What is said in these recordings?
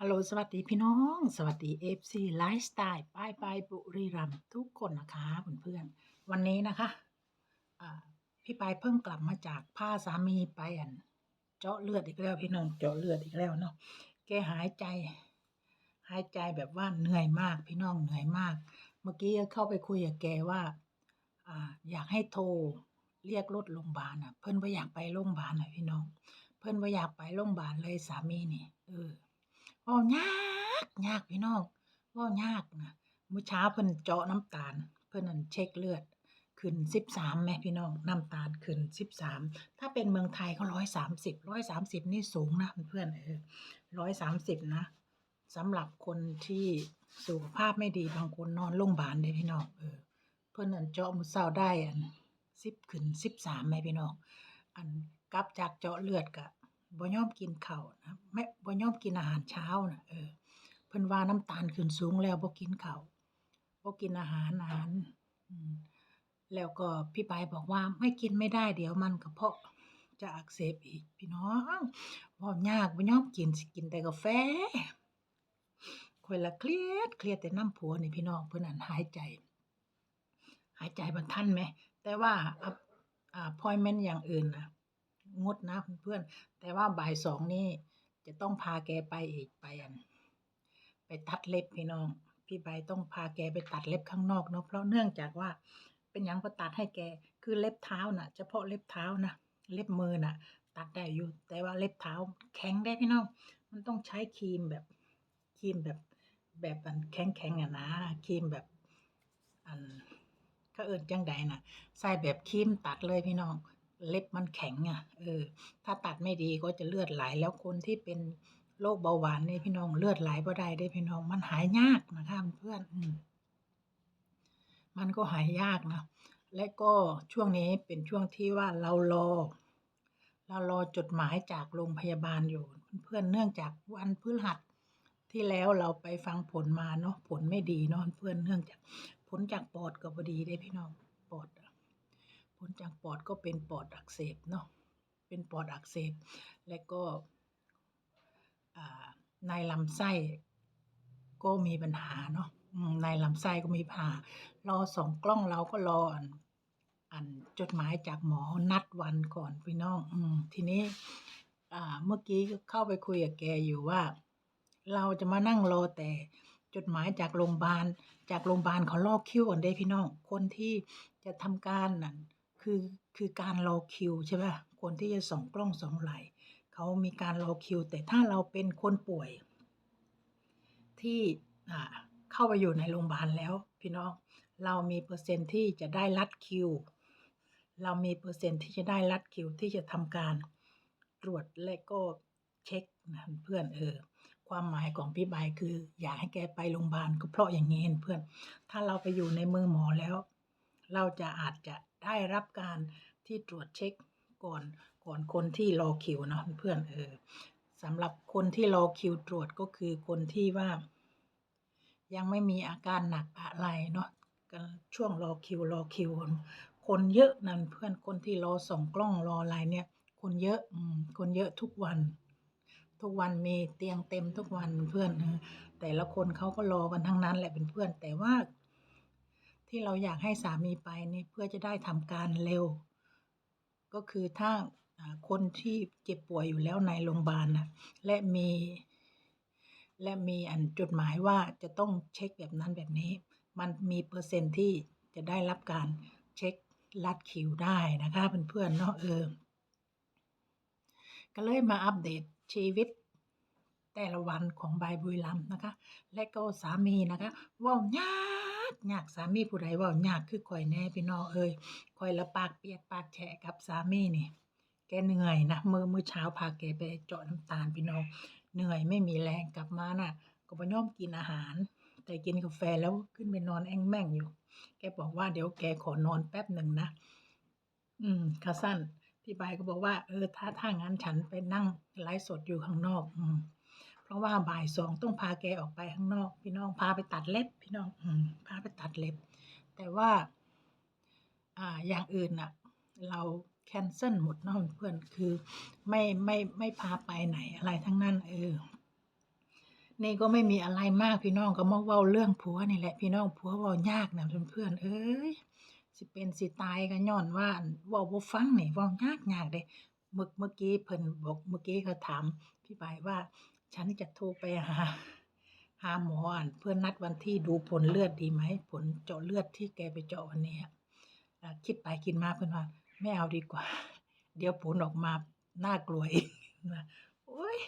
ฮัลโหลสวัสดีพี่น้อง สวัสดี FC ไลฟ์สไตล์ป้ายปายบุรีรัมทุกคนนะคะเพื่อนๆวันนี้นะคะอ่าพี่ปายเพิ่งกลับมาจากพาสามีไปอันเจาะเลือดอีกแล้วพี่น้องเจาะเลือดอีกแล้วเนาะแกหายใจ หายใจแบบว่าเหนื่อยมากพี่น้องเหนื่อยมาก เมื่อกี้เข้าไปคุยกับแกว่าอ่า อยากให้โทรเรียกรถโรงพยาบาลอะ เพิ่นว่าอยากไปโรงพยาบาลอะพี่น้อง เพิ่นว่าอยากไปโรงพยาบาลเลยสามีนี่เออ เว้ายากยากพี่น้องเว้ายากนะมื้อเช้าเพิ่นเจาะน้ำตาล เพิ่นนั่นเช็คเลือดขึ้น13แม่พี่น้องน้ำตาลขึ้น13ถ้าเป็นเมืองไทยก็130 130นี่สูงนะเพื่อนเออ130นะสำหรับคนที่สุขภาพไม่ดีบางคนนอนโรงบาลเด้พี่น้องเออเพิ่อนนั่นเจาะมือเช้าได้อัน10ขึ้น13แม่พี่น้องอันกลับจากเจาะเลือดก็ บ่ยอมกินข้าวนะ ไม่ บ่ยอมกินอาหารเช้าน่ะ เออ เพิ่นว่าน้ำตาลขึ้นสูงแล้วบ่กินข้าว บ่กินอาหาร อาหาร อืมแล้วก็พี่ปายบอกว่า ไม่กินไม่ได้ เดี๋ยวมันกระเพาะจะอักเสบอีก พี่น้องเว้ายากบ่ยอมกิน สิกินแต่กาแฟ ข้อยละเครียด เครียดแต่นำผัวนี่พี่น้อง เพิ่นอั่นหายใจ หายใจบ่ทันแหม แต่ว่าอะอ่า appointment อย่างอื่นน่ะ งดนะเพื่อนแต่ว่าบ่ายสองนี่จะต้องพาแกไปอีกไปอัน ไปตัดเล็บพี่น้อง พี่ใบต้องพาแกไปตัดเล็บข้างนอกเนาะเพราะเนื่องจากว่าเป็นยังก็ตัดให้แกคือเล็บเท้าน่ะ เฉพาะเล็บเท้านะเล็บมือน่ะ ตัดได้อยู่แต่ว่าเล็บเท้าแข็งได้พี่น้อง มันต้องใช้ครีมแบบครีมแบบแบบอันแข็งๆอะนะครีมแบบอันเขาเอิ้นจังใดน่ะ ใส่แบบครีมตัดเลยพี่น้อง เล็บมันแข็งอะเออ ถ้าตัดไม่ดีก็จะเลือดไหล แล้วคนที่เป็นโรคเบาหวานนี่พี่น้องเลือดไหลบ่ได้เด้พี่น้องมันหายยากนะคะเพื่อนอืมมันก็หายยากนะและก็ช่วงนี้เป็นช่วงที่ว่าเรารอ เรารอจดหมายจากโรงพยาบาลอยู่ เพื่อนเนื่องจากวันพฤหัสที่แล้วเราไปฟังผลมาเนาะผลไม่ดีเนาะเพื่อนเนื่องจากผลจากปอดก็บ่ดีเด้พี่น้องปอด ผลจากปอดก็เป็นปอดอักเสบเนาะเป็นปอดอักเสบ และก็อ่าในลำไส้ก็มีปัญหาเนาะในลำไส้ก็มีปัญหารอสองกล้องเราก็รออันอันจดหมายจากหมอนัดวันก่อนพี่น้องอทีนี้เมื่อกี้ก็เข้าไปคุยกับแกอยู่ว่า เราจะมานั่งรอแต่จดหมายจากโรงพยาบาล จากโรงพยาบาลเขารอคิวก่อนเด้พี่น้อง คนที่จะทำการนั่น คือคือการรอคิวใช่ป่ะคนที่จะส่องกล้องสองไหลเขามีการรอคิว แต่ถ้าเราเป็นคนป่วย ที่อ่าเข้าไปอยู่ในโรงพยาบาลแล้ว พี่น้องเรามีเปอร์เซ็นต์ที่จะได้รัดคิว เรามีเปอร์เซ็นต์ที่จะได้รัดคิวที่จะทำการตรวจและก็เช็คนะเพื่อนเออความหมายของพี่ใบายคือ อยากให้แกไปโรงพยาบาลก็เพราะอย่างนี้เพื่อน ถ้าเราไปอยู่ในมือหมอแล้ว เราจะอาจจะ ได้รับการที่ตรวจเช็คก่อนก่อนคนที่รอคิวเนาะเพื่อนเออสำหรับคนที่รอคิวตรวจก็คือคนที่ว่า ยังไม่มีอาการหนักอะไรเนาะก็ช่วงรอคิวรอคิวคนเยอะนั่นเพื่อนคนที่รอส่องกล้องรออะไรเนี่ย คนเยอะอืมคนเยอะทุกวัน ทุกวันมีเตียงเต็มทุกวันเพื่อนแต่ละคนเขาก็รอกันทั้งนั้นแหละเป็นเพื่อนแต่ว่า ที่เราอยากให้สามีไปนี่เพื่อจะได้ทำการเร็ว ก็คือถ้าคนที่เจ็บป่วยอยู่แล้วในโรงพยาบาลนะและมี และมีอันจดหมายว่าจะต้องเช็คแบบนั้นแบบนี้ มันมีเปอร์เซ็นต์ที่จะได้รับการเช็คลัดคิวได้นะคะเพื่อนๆเนาะเออก็เลยมาอัปเดตชีวิตแต่ละวันของบายบุรีรัมย์นะคะ และก็สามีนะคะว้าวยา กยากสามีผู้ใดเว้ายากคือข่อยแน่พี่น้องเอ้ยข่อยละปากเปียกปากแฉะกับสามีนี่แกเหนื่อยนะมือมื้อเช้าพาแกไปเจาะน้ำตาลพี่น้องเหนื่อยไม่มีแรงกลับมาน่ะ ก็บ่ยอมกินอาหาร แต่กินกาแฟแล้วขึ้นไปนอนแอ้งแม่งอยู่ แกบอกว่าเดี๋ยวแกขอนอนแป๊บหนึ่งนะ อืมค่ะสั้นพี่ใบก็บอกว่า เออถ้าถ้างั้นฉันไปนั่งไลฟ์สดอยู่ข้างนอก อืม เพราะว่าบ่ายสองต้องพาแกออกไปข้างนอก พี่น้องพาไปตัดเล็บ พี่น้องอพาไปตัดเล็บ แต่ว่าอ่าอย่างอื่นน่ะ เราแคนเซิลหมดนะเพื่อนคือไม่ไม่ไม่พาไปไหนอะไรทั้งนั้นเออนี่ก็ไม่มีอะไรมากพี่น้องก็มาเว้าเรื่องผัวนี่แหละพี่น้องผัวเว้ายากนะเพื่อนๆเอ้ยสิเป็นสิตายก็ย้อนว่าอั่นเว้าบ่ฟังนี่เว้ายากยากเด้เมื่อเมื่อกี้เพิ่นบอกเมื่อกี้เขาถามพี่บายว่า ฉันจะโทรไปหาหาหมออันเพื่อนัดวันที่ดูผลเลือดดีไหมผลเจาะเลือดที่แกไปเจาะวันนี้คิดไปคิดมาเพื่อนว่าไม่เอาดีกว่า เดี๋ยวผลออกมาน่ากลัวอีกนะโอ้ย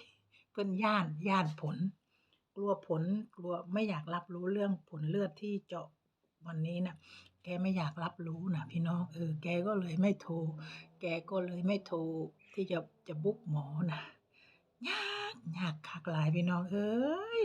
เพื่อนย่านย่านผล กลัวผลกลัวไม่อยากรับรู้เรื่องผลเลือดที่เจาะวันนี้นะแกไม่อยากรับรู้นะพี่น้องเออแกก็เลยไม่โทร แกก็เลยไม่โทรที่จะจะบุกหมอนะยาก ยากคักหลายพี่น้องเอ้ย